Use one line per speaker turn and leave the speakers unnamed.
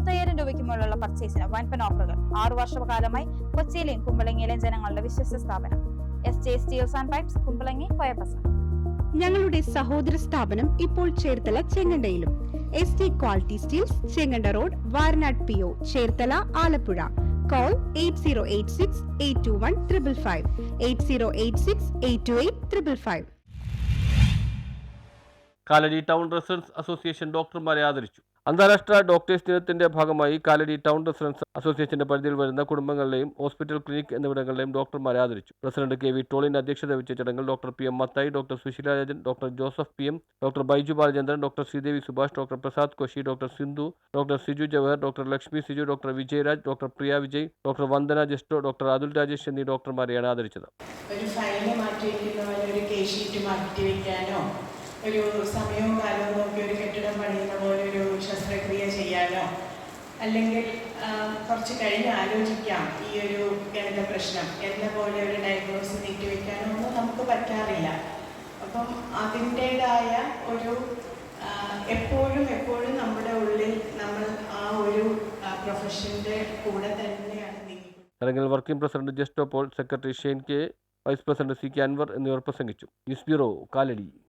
എഴുപത്തയ്യായിരം രൂപയ്ക്ക് മുകളിലുള്ള പർച്ചേസിന് വൻപൻ ഓഫറുകൾ ആറു വർഷകാലമായി കൊച്ചിയിലെയും കുമ്പളങ്ങിയിലെയും ജനങ്ങളുടെ വിശ്വസ്ത സ്ഥാപനം. S J steels and pipes Kumbalangi കോയപ്പസ
ഞങ്ങളുടെ സഹോദര സ്ഥാപനം ഇപ്പോൾ Cherthala ചെങ്ങണ്ടയിലും. S T quality steels Chenganda road Varanad P O Cherthala Alappuzha. Call eight zero eight six eight two one triple five eight zero eight six eight two eight triple five
Kalady town residence association ഡോക്ടർമാരെ ആദരിച്ചു. അന്താരാഷ്ട്ര doctors ദിനത്തിന്റെ ഭാഗമായി Kalady town residence അസോസിയേഷന്റെ പരിധിയിൽ വരുന്ന കുടുംബങ്ങളിലെയും hospital clinic എന്നിവിടങ്ങളിലെയും ഡോക്ടർമാരെ ആദരിച്ചു. പ്രസിഡന്റ് കെ വി ടോളിന്റെ അധ്യക്ഷത വഹിച്ച ചടങ്ങിൽ doctor P M Mathai doctor Susheela Rajan doctor Joseph P M doctor Baiju Balachandran doctor Sreedevi Subhash doctor Prasad Koshy doctor Sindhu doctor Siju Jawahar doctor Lakshmi Siju doctor Vijayaraj doctor Priya Vijay doctor Vandana Justo doctor Athul Rajesh എന്നീ ഡോക്ടർമാരെയാണ് ആദരിച്ചത്.
ഒരു ഒരു സമയവും കാലവും നോക്കി ഒരു കെട്ടിടം പണിയുന്ന പോലെ ഒരു അല്ലെങ്കിൽ കുറച്ച് കഴിഞ്ഞ് ആലോചിക്കാം ഈ ഒരു ഗണിത പ്രശ്നം. എന്ന പോലെ ഒരു ഡയഗ്നോസ് നീട്ടി ഒന്നും നമുക്ക് പറ്റാറില്ല. അപ്പം അതിന്റേതായ ഒരു എപ്പോഴും എപ്പോഴും നമ്മുടെ ഉള്ളിൽ നമ്മൾ ആ ഒരു പ്രൊഫഷന്റെ കൂടെ തന്നെയാണ്
അല്ലെങ്കിൽ working president Just Paul secretary Shane K vice president C K Anvar എന്നിവർ പ്രസംഗിച്ചു. News bureau Kalady.